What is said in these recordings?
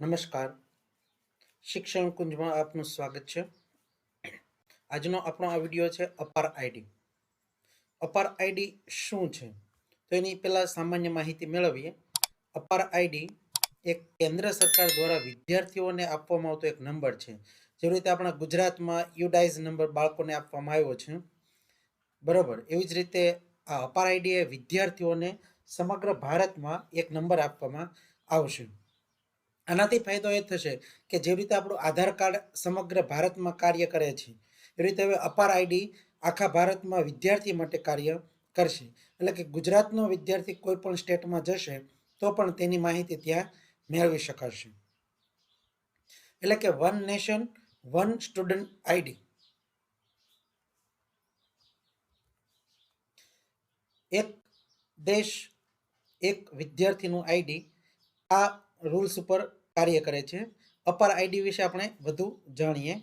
નમસ્કાર. શિક્ષણ કુંજમાં આપનું સ્વાગત છે. આજનો આપણો આ વીડિયો છે અપાર આઈડી અપાર આઈડી શું છે? તો એની પહેલાં સામાન્ય માહિતી મેળવીએ. અપાર આઈડી એક કેન્દ્ર સરકાર દ્વારા વિદ્યાર્થીઓને આપવામાં આવતો એક નંબર છે. જેવી રીતે આપણા ગુજરાતમાં યુડાઇઝ નંબર બાળકોને આપવામાં આવ્યો છે. બરાબર. એવી જ રીતે આ અપાર આઈડી વિદ્યાર્થીઓને સમગ્ર ભારતમાં એક નંબર આપવામાં આવશે. આનાથી ફાયદો એ થશે કે જેવી રીતે આપણું આધાર કાર્ડ સમગ્ર ભારતમાં કાર્ય કરે છે, એ રીતે હવે અપાર આઈડી આખા ભારતમાં વિદ્યાર્થી માટે કાર્ય કરશે. એટલે કે ગુજરાતનો વિદ્યાર્થી કોઈ પણ સ્ટેટમાં જશે, તો પણ તેની માહિતી ત્યાં મેળવી શકાશે. એટલે કે one nation, one student ID. એક દેશ, એક વિદ્યાર્થીનું આઈડી આ રૂલ્સ ઉપર કાર્ય કરે છે. અપાર આઈડી વિશે આપણે વધુ જાણીએ.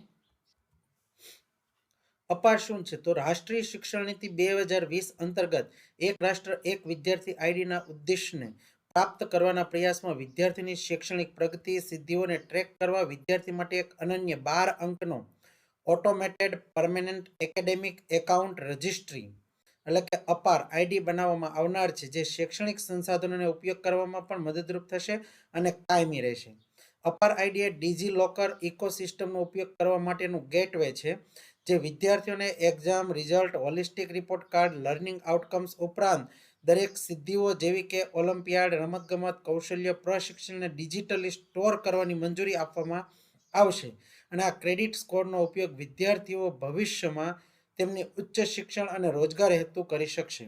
અપાર શું છે? તો રાષ્ટ્રીય શિક્ષણ નીતિ બે હજાર વીસ અંતર્ગત એક રાષ્ટ્ર, એક વિદ્યાર્થી આઈડીના ઉદ્દેશને પ્રાપ્ત કરવાના પ્રયાસમાં વિદ્યાર્થીની શૈક્ષણિક પ્રગતિ, સિદ્ધિઓને ટ્રેક કરવા વિદ્યાર્થી માટે એક અનન્ય બાર અંકનો automated permanent academic account registry એટલે કે અપાર આઈડી બનાવવામાં આવનાર છે, જે શૈક્ષણિક સંસાધનોને ઉપયોગ કરવામાં પણ મદદરૂપ થશે અને કાયમી રહેશે. અપાર આઈડી એ ડીજી લોકર ઇકોસિસ્ટમનો ઉપયોગ કરવા માટેનું ગેટવે છે, જે વિદ્યાર્થીઓને exam, result, holistic report card, learning outcomes ઉપરાંત દરેક સિદ્ધિઓ જેવી કે ઓલિમ્પિયાડ, રમતગમત, કૌશલ્ય પ્રશિક્ષણને ડિજિટલી સ્ટોર કરવાની મંજૂરી આપવામાં આવશે. અને આ ક્રેડિટ સ્કોરનો ઉપયોગ વિદ્યાર્થીઓ ભવિષ્યમાં તેમની ઉચ્ચ શિક્ષણ અને રોજગાર હેતુ કરી શકશે.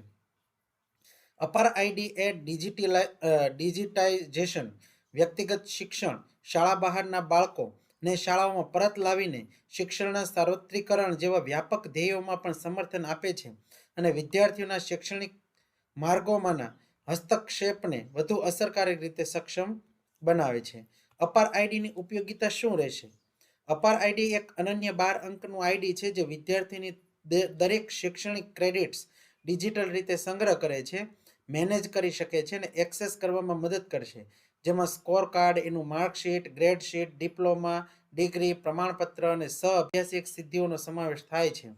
અપાર આઈડી એ ડિજિટલાઈ ડિજિટાઇઝેશન વ્યક્તિગત શિક્ષણ, શાળા બહારના બાળકો ને શાળાઓમાં પરત લાવીને શિક્ષણના સાર્વત્રિકરણ જેવા વ્યાપક ધ્યેયોમાં પણ સમર્થન આપે છે અને વિદ્યાર્થીઓના શૈક્ષણિક માર્ગોમાંના હસ્તક્ષેપને વધુ અસરકારક રીતે સક્ષમ બનાવે છે. અપાર આઈડીની ઉપયોગિતા શું રહેશે? અપાર આઈડી એક અનન્ય બાર અંકનું આઈડી છે જે વિદ્યાર્થીની દરેક શૈક્ષણિક ક્રેડિટ્સ ડિજિટલ રીતે સંગ્રહ કરે છે, મેનેજ કરી શકે છે અને એક્સેસ કરવામાં મદદ કરશે. જેમાં સ્કોર કાર્ડ એનું marksheet grade sheet diploma, degree, પ્રમાણપત્ર અને સહ અભ્યાસિક સિદ્ધિઓનો સમાવેશ થાય છે.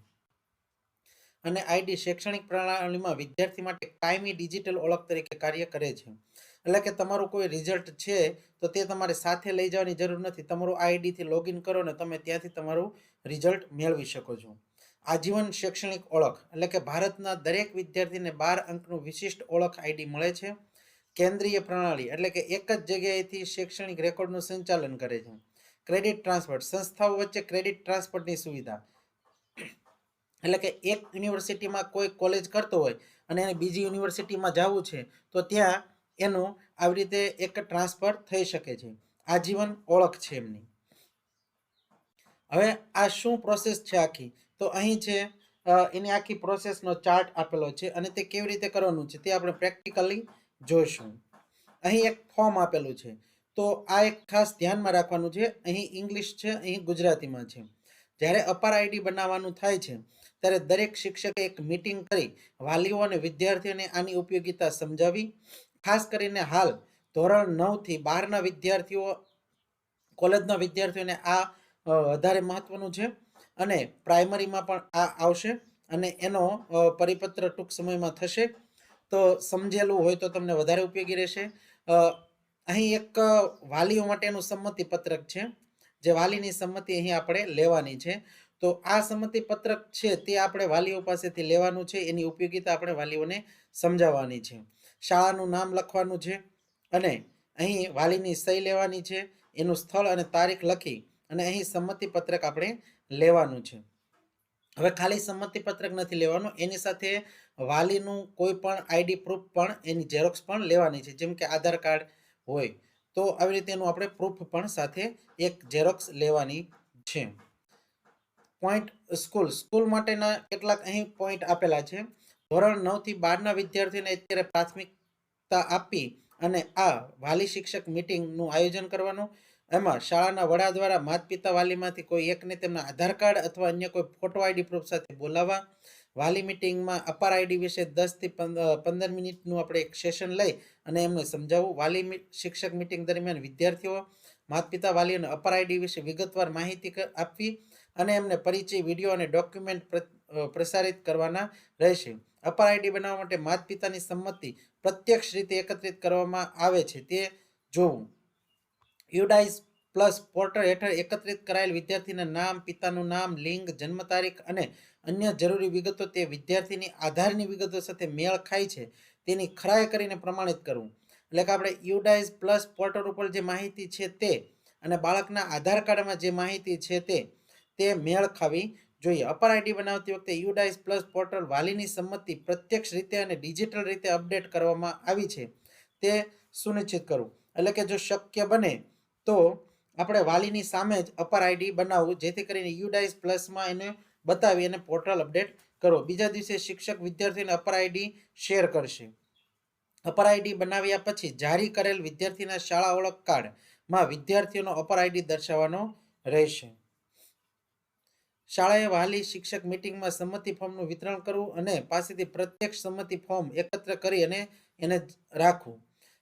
અને આઈડી શૈક્ષણિક પ્રણાલીમાં વિદ્યાર્થી માટે કાયમી ડિજિટલ ઓળખ તરીકે કાર્ય કરે છે. એટલે કે તમારું કોઈ રિઝલ્ટ છે, તો તે તમારે સાથે લઈ જવાની જરૂર નથી. તમારું આઈડીથી લોગિન કરો ને તમે ત્યાંથી તમારું રિઝલ્ટ મેળવી શકો છો. આજીવન શૈક્ષણિક ઓળખ, એટલે કે ભારતના દરેક વિદ્યાર્થીને બાર અંકનું વિશિષ્ટ ઓળખ આઈડી મળે છે. કેન્દ્રીય પ્રણાલી એટલે કે એક જ જગ્યાએથી શૈક્ષણિક રેકોર્ડનું સંચાલન કરે છે. ક્રેડિટ ટ્રાન્સફર, સંસ્થાઓ વચ્ચે ક્રેડિટ ટ્રાન્સફરની સુવિધા. એટલે કે એક યુનિવર્સિટીમાં કોઈ કોલેજ કરતો હોય અને એને બીજી યુનિવર્સિટીમાં જવું છે, તો ત્યાં એનું આવી રીતે એક ટ્રાન્સફર થઈ શકે છે. આજીવન ઓળખ છે એમની. હવે આ શું પ્રોસેસ છે આખી? તો અહીં છે એની આખી પ્રોસેસનો ચાર્ટ આપેલો છે અને તે કેવી રીતે કરવાનું છે તે આપણે પ્રેક્ટિકલી જોઈશું. અહીં એક ફોર્મ આપેલું છે. તો આ એક ખાસ ધ્યાનમાં રાખવાનું છે. અહીં ઇંગ્લિશ છે, અહીં ગુજરાતીમાં છે. જ્યારે અપાર આઈડી બનાવવાનું થાય છે, ત્યારે દરેક શિક્ષકે એક મિટિંગ કરી વાલીઓ અને વિદ્યાર્થીઓને આની ઉપયોગિતા સમજાવી. ખાસ કરીને હાલ ધોરણ નવથી બારના વિદ્યાર્થીઓ, કોલેજના વિદ્યાર્થીઓને આ વધારે મહત્વનું છે અને પ્રાઇમરીમાં પણ આ આવશે અને એનો પરિપત્ર ટૂંક સમયમાં થશે. તો સમજેલું હોય તો તમને વધારે ઉપયોગી રહેશે. અહીં એક વાલીઓ માટેનું સંમતિ પત્રક છે. જે વાલીની સંમતિ અહીં આપણે લેવાની છે. તો આ સંમતિ પત્રક છે તે આપણે વાલીઓ પાસેથી લેવાનું છે. એની ઉપયોગીતા આપણે વાલીઓને સમજાવવાની છે. શાળાનું નામ લખવાનું છે અને અહીં વાલીની સહી લેવાની છે. એનું સ્થળ અને તારીખ લખી અને અહીં સંમતિ પત્રક આપણે લેવાનું છે. હવે ખાલી સંમતિ પત્રક નથી લેવાનું. એની સાથે વાલીનું કોઈ પણ આઈડી પ્રૂફ પણ એની ઝેરોક્સ પણ લેવાની છે. જેમ કે આધાર કાર્ડ હોય તો આવી રીતે એનું આપણે પ્રૂફ પણ સાથે એક ઝેરોક્સ લેવાની છે. પોઈન્ટ સ્કૂલ સ્કૂલ માટેના કેટલાક અહીં પોઈન્ટ આપેલા છે. ધોરણ નવથી બારના વિદ્યાર્થીને અત્યારે પ્રાથમિકતા આપી અને આ વાલી શિક્ષક મિટિંગનું આયોજન કરવાનું. એમાં શાળાના વડા દ્વારા માત પિતા વાલીમાંથી કોઈ એકને તેમના આધાર કાર્ડ અથવા અન્ય કોઈ ફોટો આઈડી પ્રૂફ સાથે બોલાવવા. વાલી મિટિંગમાં અપાર આઈડી વિશે દસથી પંદર મિનિટનું આપણે એક સેશન લઈ અને એમને સમજાવવું. વાલી શિક્ષક મિટિંગ દરમિયાન વિદ્યાર્થીઓ માતપિતા વાલી અને અપર આઈડી વિશે વિગતવાર માહિતી આપવી અને એમને પરિચય વીડિયો અને ડોક્યુમેન્ટ પ્રસારિત કરવાના રહેશે. અપાર આઈડી બનાવવા માટે માત પિતાની સંમતિ પ્રત્યક્ષ રીતે એકત્રિત કરવામાં આવે છે તે જોવું. યુડાઇસ પ્લસ પોર્ટલ હેઠળ એકત્રિત કરાયેલ વિદ્યાર્થીના નામ, પિતાનું નામ, લિંગ, જન્મ તારીખ અને અન્ય જરૂરી વિગતો તે વિદ્યાર્થીની આધારની વિગતો સાથે મેળ ખાય છે. તેની ખરાઈ કરીને પ્રમાણિત કરવું એટલે કે આપણે યુડાઇઝ પ્લસ પોર્ટલ ઉપર જે માહિતી છે તે અને બાળકના આધાર કાર્ડમાં જે માહિતી છે તે તે મેળ ખાવી જોઈએ. અપર આઈડી બનાવતી વખતે યુડાઇઝ પ્લસ પોર્ટલ વાલીની સંમતિ પ્રત્યક્ષ રીતે અને ડિજિટલ રીતે અપડેટ કરવામાં આવી છે. તે સુનિશ્ચિત કરવું એટલે કે જો શક્ય બને તો આપણે વાલીની સામે જ અપર આઈડી બનાવવું, જેથી કરીને યુડાઇસ પ્લસમાં એને બતાવી અને પોર્ટલ અપડેટ કરો બીજા દિવસે શિક્ષક વિદ્યાર્થીને અપર આઈડી શેર કરશે. અપર આઈડી બનાવ્યા પછી જારી કરેલ વિદ્યાર્થીના શાળા ઓળખ કાર્ડમાં વિદ્યાર્થીઓનો અપર આઈડી દર્શાવવાનો રહેશે. શાળાએ વાલી શિક્ષક મિટિંગમાં સંમતિ ફોર્મનું વિતરણ કરવું અને પાસેથી પ્રત્યક્ષ સંમતિ ફોર્મ એકત્ર કરી અને એને રાખવું.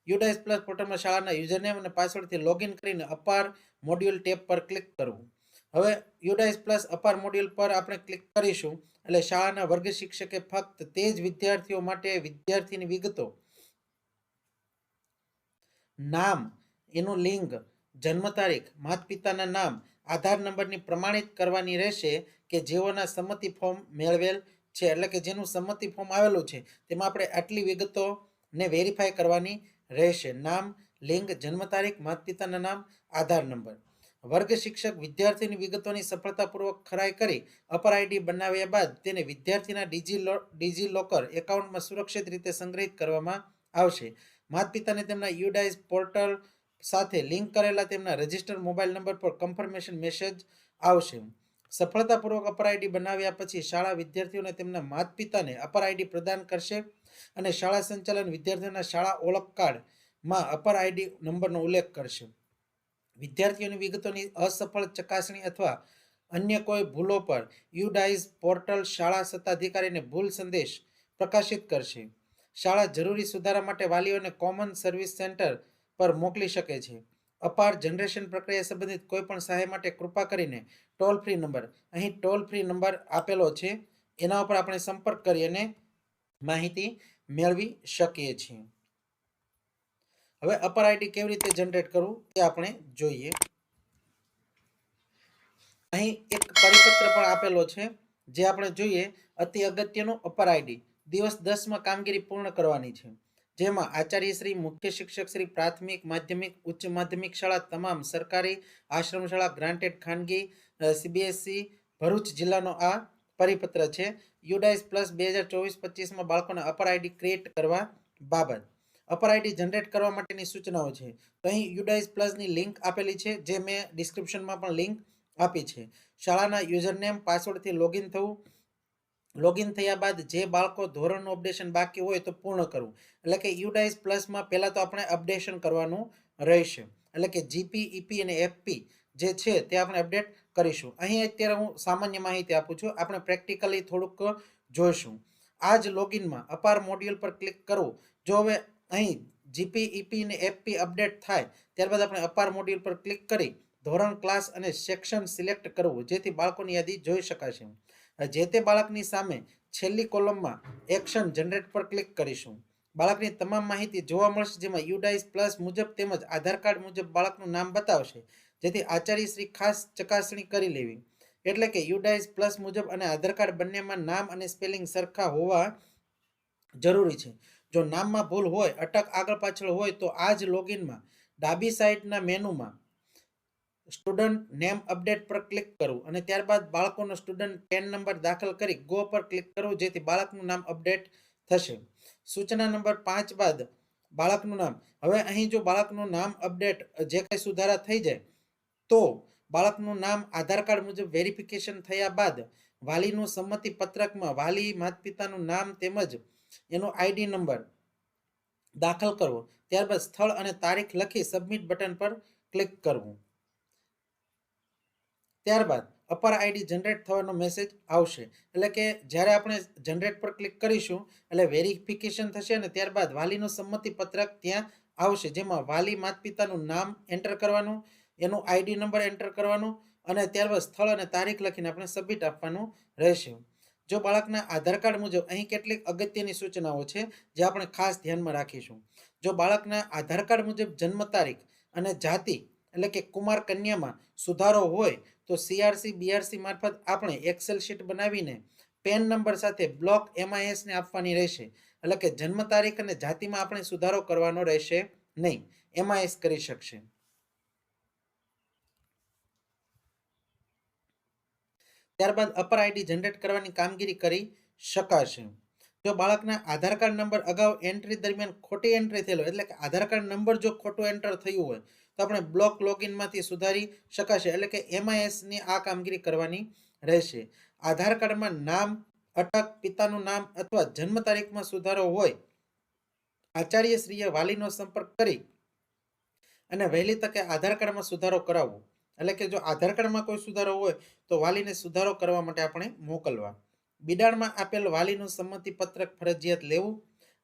યુડાઇસ પ્લસ પોર્ટલમાં શાળાના યુઝરનેમ અને પાસવર્ડથી લોગિન કરીને અપાર મોડ્યુલ ટેબ પર ક્લિક કરવું. હવે યુડાઇસ પ્લસ અપાર મોડ્યુલ પર આપણે ક્લિક કરીશું. એટલે શાળાના વર્ગ શિક્ષકે ફક્ત તે જ વિદ્યાર્થીઓ માટે વિદ્યાર્થીની વિગતો. નામ, એનું લિંગ, જન્મ તારીખ માતા પિતાના નામ, આધાર નંબરની પ્રમાણિત કરવાની રહેશે કે જેઓના સંમતિ ફોર્મ મેળવેલ છે. એટલે કે જેનું સંમતિ ફોર્મ આવેલું છે. તેમાં આપણે આટલી વિગતોને વેરીફાઈ કરવાની રહેશે. નામ, લિંગ, જન્મ તારીખ, માતા પિતાના નામ, આધાર નંબર. વર્ગ શિક્ષક વિદ્યાર્થીની વિગતોની સફળતાપૂર્વક ખરાઈ કરી અપર આઈડી બનાવ્યા બાદ તેને વિદ્યાર્થીના ડીજી ડીજી લોકર એકાઉન્ટમાં સુરક્ષિત રીતે સંગ્રહિત કરવામાં આવશે. માતા પિતાને તેમના યુડાઇઝ પોર્ટલ સાથે લિંક કરેલા તેમના રજિસ્ટર મોબાઈલ નંબર પર કન્ફર્મેશન મેસેજ આવશે. સફળતાપૂર્વક અપર આઈડી બનાવ્યા પછી શાળા વિદ્યાર્થીઓને તેમના માતા પિતાને અપર આઈડી પ્રદાન કરશે. અને શાળા સંચાલન વિદ્યાર્થીઓના શાળા ઓળખ કાર્ડમાં અપર આઈડી નંબરનો ઉલ્લેખ કરશે. વિદ્યાર્થીઓની વિગતોની અસફળ ચકાસણી અથવા અન્ય કોઈ ભૂલો પર યુડાઇઝ પોર્ટલ શાળા સત્તાધિકારીને ભૂલ સંદેશ પ્રકાશિત કરશે. શાળા જરૂરી સુધારા માટે વાલીઓને કોમન સર્વિસ સેન્ટર પર મોકલી શકે છે. અપાર જનરેશન પ્રક્રિયા સંબંધિત કોઈપણ સહાય માટે કૃપા કરીને ટોલ ફ્રી નંબર, અહીં ટોલ ફ્રી નંબર આપેલો છે. એના ઉપર આપણે સંપર્ક કરી અને માહિતી મેળવી શકીએ છીએ. હવે અપર આઈડી કેવી રીતે જનરેટ કરવું તે આપણે જોઈએ. અહીં એક પરિપત્ર પણ આપેલો છે, જે આપણે જોઈએ અતિ અગત્યનો અપર આઈડી દિવસ દસમાં કામગીરી પૂર્ણ કરવાની છે. જેમાં આચાર્ય શ્રી, મુખ્ય શિક્ષક શ્રી, પ્રાથમિક, માધ્યમિક, ઉચ્ચ માધ્યમિક શાળા તમામ સરકારી આશ્રમ શાળા ગ્રાન્ટેડ ખાનગી સીબીએસસી ભરૂચ જિલ્લાનો આ પરિપત્ર છે. યુડાઇસ પ્લસ બે હજાર ચોવીસ પચીસમાં બાળકોને અપર આઈડી ક્રિએટ કરવા બાબત. અપર આઈડી જનરેટ કરવા માટેની સૂચનાઓ છે. તો અહીં યુડાઇસ પ્લસની લિંક આપેલી છે, જે મેં ડિસ્ક્રિપ્શનમાં પણ લિંક આપી છે. શાળાના યુઝરનેમ, પાસવર્ડથી લોગિન થવું, લોગિન થયા બાદ જે બાળકો ધોરણનું અપડેશન બાકી હોય તો પૂર્ણ કરવું. એટલે કે યુડાઇસ પ્લસમાં પહેલાં તો આપણે અપડેશન કરવાનું રહેશે. એટલે કે જીપી ઈપી અને એફપી જે છે તે આપણે અપડેટ કરીશું. અહીં અત્યારે હું સામાન્ય માહિતી આપું છું. આપણે પ્રેક્ટિકલી થોડુંક જોઈશું. આ જ લોગિનમાં અપાર મોડ્યુલ પર ક્લિક કરવું જો હવે અહીં જીપી ઈપી ને એફપી અપડેટ થાય, ત્યારબાદ આપણે અપાર મોડ્યુલ પર ક્લિક કરી ધોરણ ક્લાસ અને સેક્શન સિલેક્ટ કરવું, જેથી બાળકોની યાદી જોઈ શકાશે. જે તે બાળકની સામે છેલ્લી કોલમમાં એક્શન જનરેટ પર ક્લિક કરીશું. બાળકની તમામ માહિતી જોવા મળશે, જેમાં યુડાઇસ પ્લસ મુજબ તેમજ આધાર કાર્ડ મુજબ બાળકનું નામ બતાવશે. જેથી આચાર્ય શ્રી ખાસ ચકાસણી કરી લેવી. એટલે કે યુડાઇઝ પ્લસ મુજબ અને આધાર કાર્ડ બંનેમાં નામ અને સ્પેલિંગ સરખા હોવા જરૂરી છે. જો નામમાં ભૂલ હોય, અટક આગળ પાછળ હોય, તો આ જ લોગિનમાં ડાબી સાઇડના મેનુમાં સ્ટુડન્ટ નેમ અપડેટ પર ક્લિક કરવું અને ત્યારબાદ બાળકોનો સ્ટુડન્ટ પેન નંબર દાખલ કરી ગો પર ક્લિક કરવું જેથી બાળકનું નામ અપડેટ થશે. સૂચના નંબર પાંચ બાદ બાળકનું નામ. હવે અહીં જો બાળકનું નામ અપડેટ જે કંઈ સુધારા થઈ જાય તો બાળકનું નામ આધાર કાર્ડ મુજબ વેરિફિકેશન થયા બાદ વાલીનું સંમતિ પત્રકમાં વાલી માતા પિતાનું નામ તેમજ એનો આઈડી નંબર દાખલ કરવો. ત્યારબાદ સ્થળ અને તારીખ લખી સબમિટ બટન પર ક્લિક કરવું. ત્યારબાદ અપર આઈડી જનરેટ થવાનો મેસેજ આવશે. એટલે કે જ્યારે આપણે જનરેટ પર ક્લિક કરીશું, એટલે વેરિફિકેશન થશે અને ત્યારબાદ વાલીનું સંમતિ પત્રક ત્યાં આવશે, જેમાં વાલી માતા પિતાનું નામ એન્ટર કરવાનું એનું આઈડી નંબર એન્ટર કરવાનો અને ત્યારબાદ સ્થળ અને તારીખ લખીને આપણે સબમિટ આપવાનું રહેશે. જો બાળકના આધાર કાર્ડ મુજબ અહીં કેટલીક અગત્યની સૂચનાઓ છે, જે આપણે ખાસ ધ્યાનમાં રાખીશું. જો બાળકના આધાર કાર્ડ મુજબ જન્મ તારીખ અને જાતિ એટલે કે કુમાર કન્યામાં સુધારો હોય, તો સીઆરસી બીઆરસી મારફત આપણે એક્સેલ શીટ બનાવીને પેન નંબર સાથે બ્લોક એમઆઈએસને આપવાની રહેશે. એટલે કે જન્મ તારીખ અને જાતિમાં આપણે સુધારો કરવાનો રહેશે નહીં. એમઆઈએસ કરી શકશે. ત્યારબાદ અપર આઈડી જનરેટ કરવાની કામગીરી કરી શકાશે. જો બાળકના આધાર કાર્ડ નંબર અગાઉ એન્ટ્રી દરમિયાન ખોટી એન્ટ્રી થયેલો, એટલે કે આધાર કાર્ડ નંબર જો ખોટું એન્ટર થયું હોય, તો આપણે બ્લોક લોગિનમાંથી સુધારી શકાશે, એટલે કે એમઆઈએસની આ કામગીરી કરવાની રહેશે. આધાર કાર્ડમાં નામ, અટક, પિતાનું નામ અથવા જન્મ તારીખમાં સુધારો હોય, આચાર્યશ્રીએ વાલીનો સંપર્ક કરી અને વહેલી તકે આધાર કાર્ડમાં સુધારો કરાવવો. એટલે કે જો આધાર કાર્ડમાં કોઈ સુધારો હોય, તો વાલીને સુધારો કરવા માટે આપણે મોકલવા. બિડાણમાં આપેલ વાલીનું સંમતિ પત્રક ફરજિયાત લેવું.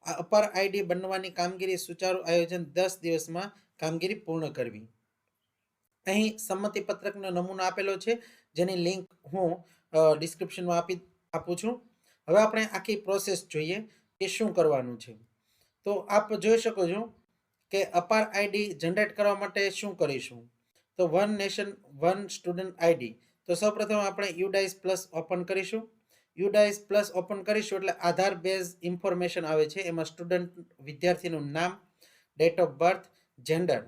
આ અપાર આઈડી બનવાની કામગીરી સુચારુ આયોજન દસ દિવસમાં કામગીરી પૂર્ણ કરવી. અહીં સંમતિ પત્રકનો નમૂનો આપેલો છે, જેની લિંક હું ડિસ્ક્રિપ્શનમાં આપી આપું છું. હવે આપણે આખી પ્રોસેસ જોઈએ કે શું કરવાનું છે. તો આપ જોઈ શકો છો કે અપાર આઈડી જનરેટ કરવા માટે શું કરીશું? તો one nation, one student ID. તો સૌપ્રથમ આપણે યુડાઇસ પ્લસ ઓપન કરીશું. યુડાઇસ પ્લસ ઓપન કરીશું એટલે આધાર બેઝ ઇન્ફોર્મેશન આવે છે. એમાં સ્ટુડન્ટ વિદ્યાર્થીનું નામ, date of birth, gender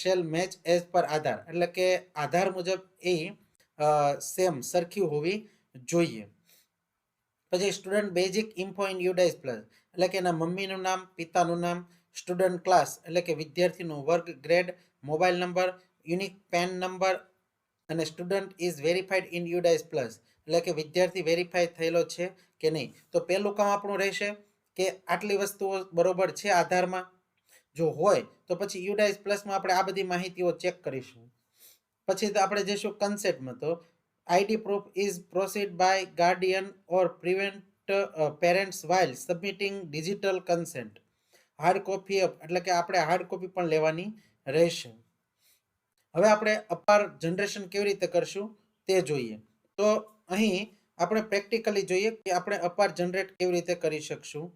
shall match, as per Aadhaar. એટલે કે આધાર મુજબ એ સેમ સરખી હોવી જોઈએ. પછી student basic info in UDISE plus. એટલે કે એના મમ્મીનું નામ, પિતાનું નામ, સ્ટુડન્ટ ક્લાસ. એટલે કે વિદ્યાર્થીનું વર્ગ, grade, mobile number unique PEN number અને student is verified in UDISE plus. એટલે કે વિદ્યાર્થી વેરીફાઈ થયેલો છે કે નહીં? તો પહેલું કામ આપણું રહેશે કે આટલી વસ્તુઓ બરોબર છે આધારમાં? જો હોય, તો પછી યુડાઇઝ પ્લસમાં આપણે આ બધી માહિતીઓ ચેક કરીશું. પછી તો આપણે જઈશું કન્સેપ્ટમાં તો ID proof is proceed by guardian or prevent parents while submitting digital consent hard copy એટલે કે આપણે હાર્ડ કોપી પણ લેવાની રહેશે. હવે આપણે અપાર જનરેશન કેવી રીતે કરશું તે જોઈએ. તો અહીં આપણે પ્રેક્ટિકલી જોઈએ કે આપણે અપાર જનરેટ કેવી રીતે કરી શકશું.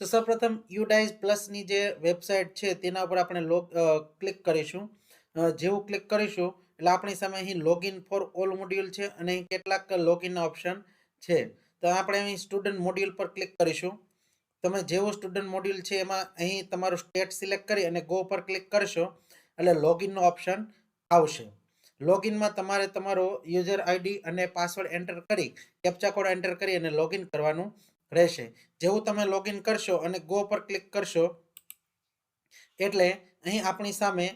તો સૌપ્રથમ યુડાઇઝ પ્લસની જે વેબસાઇટ છે તેના ઉપર આપણે લોગ ક્લિક કરીશું. જેવું ક્લિક કરીશું એટલે આપણી સામે અહીં લોગિન ફોર ઓલ મોડ્યુલ છે અને અહીં કેટલાક લોગિનના ઓપ્શન છે. તો આપણે અહીં સ્ટુડન્ટ મોડ્યુલ પર ક્લિક કરીશું. તમે જેવું સ્ટુડન્ટ મોડ્યુલ છે એમાં અહીં તમારું સ્ટેટ સિલેક્ટ કરી અને ગો પર ક્લિક કરશો એટલે લોગિનનો ઓપ્શન આવશે. લોગિનમાં તમારે તમારો યુઝર આઈડી અને પાસવર્ડ એન્ટર કરી કેપ્ચા કોડ એન્ટર કરી અને લોગિન કરવાનું રહેશે. જેવું તમે લોગિન કરશો અને ગો પર ક્લિક કરશો, એટલે અહીં આપણી સામે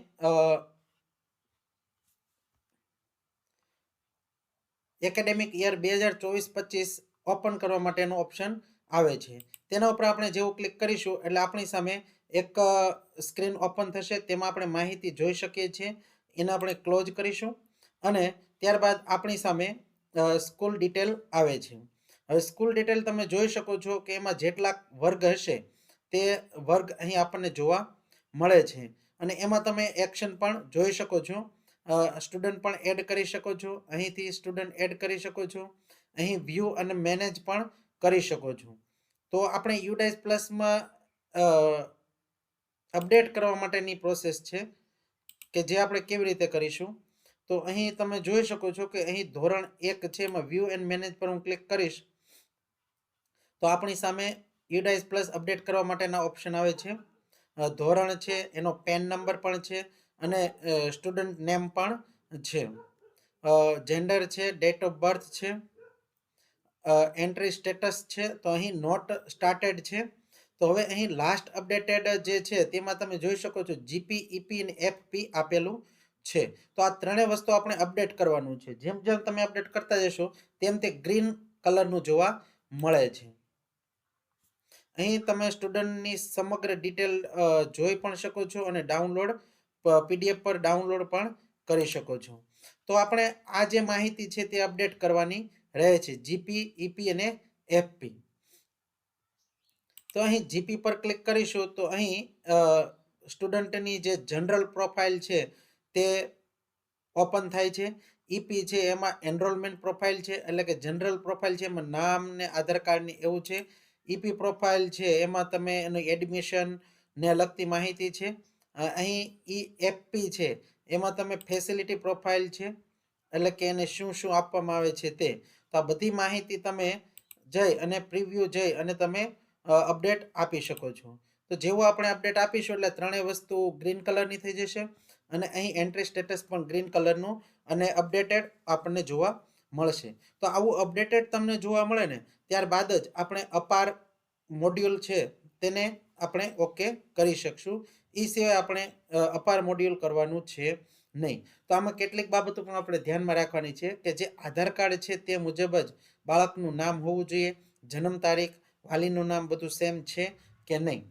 એકેડેમિક યર બે હજાર ચોવીસ પચીસ ઓપન કરવા માટેનો ઓપ્શન આવે છે. તેના ઉપર આપણે જેવું ક્લિક કરીશું, એટલે આપણી સામે એક સ્ક્રીન ઓપન થશે, તેમાં આપણે માહિતી જોઈ શકીએ છીએ. એને આપણે ક્લોઝ કરીશું અને ત્યારબાદ આપણી સામે સ્કૂલ ડિટેલ આવે છે. હવે સ્કૂલ ડિટેલ તમે જોઈ શકો છો કે એમાં જેટલા વર્ગ હશે, તે વર્ગ અહીં આપણને જોવા મળે છે. અને એમાં તમે એક્શન પણ જોઈ શકો છો. સ્ટુડન્ટ પણ એડ કરી શકો છો. અહીંથી સ્ટુડન્ટ એડ કરી શકો છો. અહીં વ્યૂ અને મેનેજ પણ કરી શકો છો. તો આપણે યુડાઇસ પ્લસમાં અપડેટ કરવા માટેની પ્રોસેસ છે કે જે આપણે કેવી રીતે કરીશું? તો અહીં તમે જોઈ શકો છો કે અહીં ધોરણ એક છે એમાં વ્યૂ એન્ડ મેનેજ પર હું ક્લિક કરીશ. તો આપણી સામે યુડાઇસ પ્લસ અપડેટ કરવા માટેના ઓપ્શન આવે છે. ધોરણ છે, એનો પેન નંબર પણ છે અને સ્ટુડન્ટ નેમ પણ છે. જેન્ડર છે ડેટ ઓફ બર્થ છે. એન્ટ્રી સ્ટેટસ છે, તો અહીં નોટ સ્ટાર્ટેડ છે. તો હવે અહીં લાસ્ટ અપડેટેડ જે છે, તેમાં તમે જોઈ શકો છો જીપી ઈપી અને એફપી આપેલું છે. તો આ ત્રણેય વસ્તુ આપણે અપડેટ કરવાનું છે. જેમ જેમ તમે અપડેટ કરતા જશો, તેમ તે ગ્રીન કલરનું જોવા મળે છે. અહીં તમે સ્ટુડન્ટની સમગ્ર ડિટેલ જોઈ પણ શકો છો અને ડાઉનલોડ પીડીએફ પર ડાઉનલોડ પણ કરી શકો છો. તો આપણે આ જે માહિતી છે તે અપડેટ કરવાની રહે છે. જીપી ઈપી અને એફપી તો અહીં જીપી પર ક્લિક કરીશું તો અહીં સ્ટુડન્ટની જે જનરલ પ્રોફાઇલ છે તે ઓપન થાય છે. ઈપી છે એમાં એનરોલમેન્ટ પ્રોફાઇલ છે, એટલે કે જનરલ પ્રોફાઇલ છે, એમાં નામ ને આધાર કાર્ડની એવું છે. ઈપી પ્રોફાઇલ છે એમાં તમે એનું એડમિશન ને લગતી માહિતી છે. અહીં ઈ એફપી છે એમાં તમે ફેસિલિટી પ્રોફાઇલ છે, એટલે કે એને શું શું આપવામાં આવે છે તે. તો આ બધી માહિતી તમે જઈ અને પ્રિવ્યૂ જઈ અને તમે અપડેટ આપી શકો છો. તો જેવું આપણે અપડેટ આપીશું એટલે ત્રણેય વસ્તુ ગ્રીન કલરની થઈ જશે અને અહીં એન્ટ્રી સ્ટેટસ પણ ગ્રીન કલરનું અને અપડેટેડ આપણને જોવા મળશે. તો આવું અપડેટેડ તમને જોવા મળે ને, ત્યારબાદ જ આપણે અપાર મોડ્યુલ છે તેને આપણે ઓકે કરી શકશું. એ સિવાય આપણે અપાર મોડ્યુલ કરવાનું છે નહીં. તો આમાં કેટલીક બાબતો પણ આપણે ધ્યાનમાં રાખવાની છે કે જે આધાર કાર્ડ છે તે મુજબ જ બાળકનું નામ હોવું જોઈએ, જન્મ તારીખ વાલીનું નામ બધું સેમ છે કે નહીં?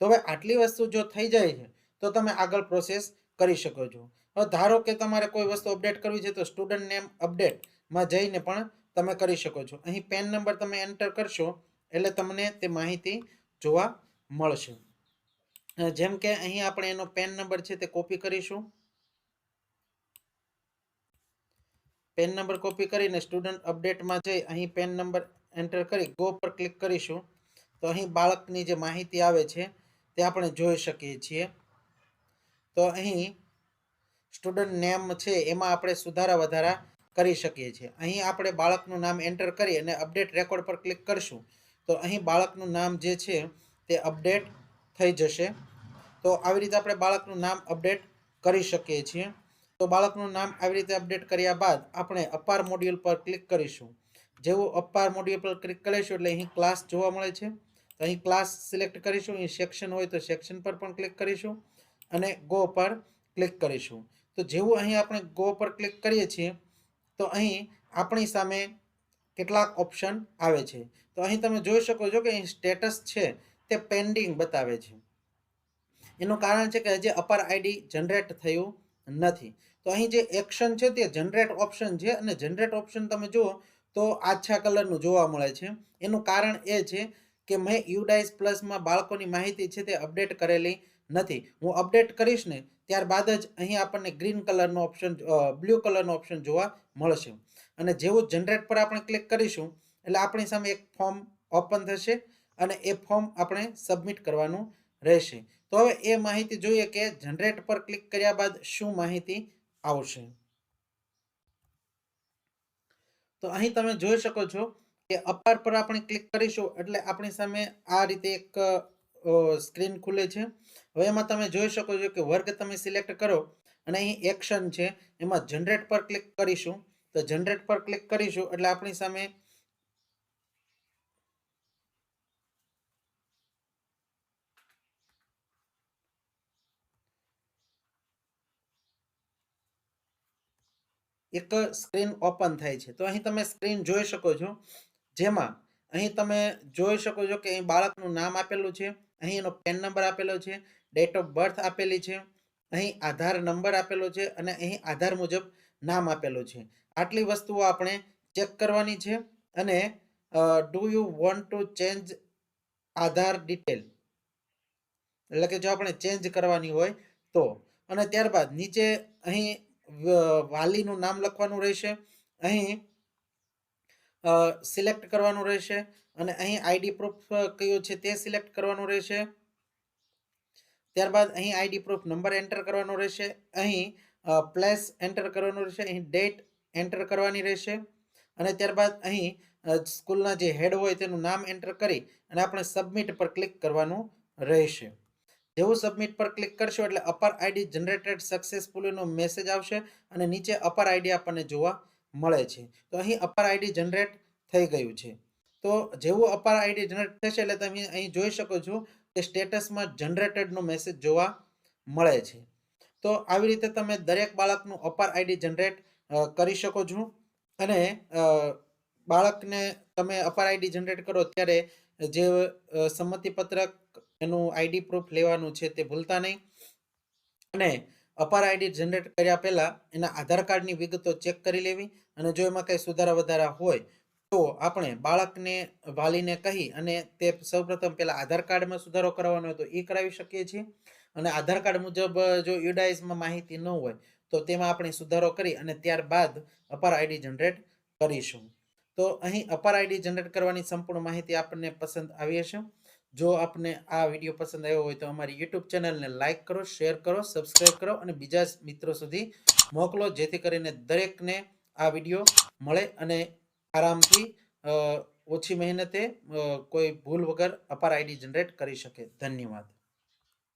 તો હવે આટલી વસ્તુ જો થઈ જાય છે, તો તમે આગળ પ્રોસેસ કરી શકો છો. હવે ધારો કે તમારે કોઈ વસ્તુ અપડેટ કરવી છે, તો સ્ટુડન્ટ નેમ અપડેટમાં જઈને પણ તમે કરી શકો છો. અહીં પેન નંબર તમે એન્ટર કરશો, એટલે તમને તે માહિતી જોવા મળશે. જેમ કે અહીં આપણે એનો પેન નંબર છે તે કોપી કરીશું. પેન નંબર કોપી કરીને સ્ટુડન્ટ અપડેટમાં જઈ અહીં પેન નંબર એન્ટર કરી ગો પર ક્લિક કરીશું. તો અહીં બાળકની જે માહિતી આવે છે, તે આપણે જોઈ શકીએ છીએ. તો અહીં સ્ટુડન્ટ નેમ છે, એમાં આપણે સુધારા વધારા કરી શકીએ છીએ. અહીં આપણે બાળકનું નામ એન્ટર કરી અને અપડેટ રેકોર્ડ પર ક્લિક કરશું. તો અહીં બાળકનું નામ જે છે, તે અપડેટ થઈ જશે. તો આવી રીતે આપણે બાળકનું નામ અપડેટ કરી શકીએ છીએ. તો બાળકનું નામ આવી રીતે અપડેટ કર્યા બાદ આપણે અપાર મોડ્યુલ પર ક્લિક કરીશું. જેવું અપાર મોડ્યુલ પર ક્લિક કરીશું એટલે અહીં ક્લાસ જોવા મળે છે. તો અહીં ક્લાસ સિલેક્ટ કરીશું. અહીં સેક્શન હોય તો સેક્શન પર પણ ક્લિક કરીશું અને ગો પર ક્લિક કરીશું. તો જેવું અહીં આપણે ગો પર ક્લિક કરીએ છીએ, તો અહીં આપણી સામે કેટલાક ઓપ્શન આવે છે. તો અહીં તમે જોઈ શકો છો કે અહીં સ્ટેટસ છે તે પેન્ડિંગ બતાવે છે. એનું કારણ છે કે હજી અપાર આઈડી જનરેટ થયું નથી. તો અહીં જે એક્શન છે તે જનરેટ ઓપ્શન છે અને જનરેટ ઓપ્શન તમે જુઓ તો આછા કલરનું જોવા મળે છે. એનું કારણ એ છે કે મેં યુડાઇસ પ્લસમાં બાળકોની માહિતી છે તે અપડેટ કરેલી નથી. હું અપડેટ કરીશ ને ત્યારબાદ જ અહીં આપણને ગ્રીન કલરનો ઓપ્શન બ્લુ કલરનો ઓપ્શન જોવા મળશે. અને જેવું જનરેટ પર આપણે ક્લિક કરીશું, એટલે આપણી સામે એક ફોર્મ ઓપન થશે અને એ ફોર્મ આપણે સબમિટ કરવાનું રહેશે. તો હવે એ માહિતી જોઈએ કે જનરેટ પર ક્લિક કર્યા બાદ શું માહિતી આવશે. તો અહીં તમે જોઈ શકો છો કે અપાર પર આપણે ક્લિક કરીશું એટલે આપણી સામે આ રીતે એક સ્ક્રીન ખુલે છે. હવે એમાં તમે જોઈ શકો છો કે વર્ગ તમે સિલેક્ટ કરો અને અહીં એક્શન છે. એમાં જનરેટ પર ક્લિક કરીશું. તો જનરેટ પર ક્લિક કરીશું એટલે આપણી સામે એક સ્ક્રીન ઓપન થાય છે. તો અહીં તમે સ્ક્રીન જોઈ શકો છો. જેમાં અહીં તમે જોઈ શકો છો કે અહીં બાળકનું નામ આપેલું છે. અહીં એનો પેન નંબર આપેલો છે. ડેટ ઓફ બર્થ આપેલી છે. અહીં આધાર નંબર આપેલો છે અને અહીં આધાર મુજબ નામ આપેલું છે. આટલી વસ્તુઓ આપણે ચેક કરવાની છે અને do you want to change Aadhaar detail એટલે કે જો આપણે ચેન્જ કરવાની હોય તો. અને ત્યારબાદ નીચે અહીં વાલીનું નામ લખવાનું રહેશે. અહીં સિલેક્ટ કરવાનું રહેશે. અને અહીં આઈડી પ્રૂફ કયો છે તે સિલેક્ટ કરવાનું રહેશે. ત્યારબાદ અહીં આઈડી પ્રૂફ નંબર એન્ટર કરવાનો રહેશે. અહીં પ્લેસ એન્ટર કરવાનું રહેશે. અહીં ડેટ એન્ટર કરવાની રહેશે. અને ત્યારબાદ અહીં સ્કૂલના જે હેડ હોય તેનું નામ એન્ટર કરી અને આપણે સબમિટ પર ક્લિક કરવાનું રહેશે. જેવું સબમિટ પર ક્લિક કરશો એટલે અપર આઈડી જનરેટેડ સક્સેસફુલીનો મેસેજ આવશે અને નીચે અપર આઈડી આપણને જોવા મળે છે. તો અહીં અપર આઈડી જનરેટ થઈ ગયું છે. તો જેવું અપર આઈડી જનરેટ થશે એટલે તમે અહીં જોઈ શકો છો કે સ્ટેટસમાં જનરેટેડનો મેસેજ જોવા મળે છે. તો આવી રીતે તમે દરેક બાળકનું અપર આઈડી જનરેટ કરી શકો છો. અને બાળકને તમે અપર આઈડી જનરેટ કરો ત્યારે જે અ, સંમતિ પત્રક એનું આઈડી પ્રૂફ લેવાનું છે તે ભૂલતા નહીં. અને અપાર આઈડી જનરેટ કર્યા પહેલાં એના આધાર કાર્ડની વિગતો ચેક કરી લેવી અને જો એમાં કંઈ સુધારા વધારા હોય તો આપણે બાળકને, વાલીને કહી અને તે સૌપ્રથમ પહેલાં આધાર કાર્ડમાં સુધારો કરવાનો હોય તો એ કરાવી શકીએ છીએ. અને આધાર કાર્ડ મુજબ, જો યુડાઇઝમાં માહિતી ન હોય તો તેમાં આપણે સુધારો કરી અને ત્યારબાદ અપાર આઈડી જનરેટ કરીશું. તો અહીં અપાર આઈડી જનરેટ કરવાની સંપૂર્ણ માહિતી આપણને પસંદ આવી હશે. જો આપને આ વીડિયો પસંદ આવ્યો હોય તો અમારી યુટ્યુબ ચેનલને લાઇક કરો, શેર કરો સબસ્ક્રાઈબ કરો અને બીજા મિત્રો સુધી મોકલો, જેથી કરીને દરેકને આ વીડિયો મળે અને આરામથી ઓછી મહેનતે કોઈ ભૂલ વગર અપાર આઈડી જનરેટ કરી શકે. ધન્યવાદ.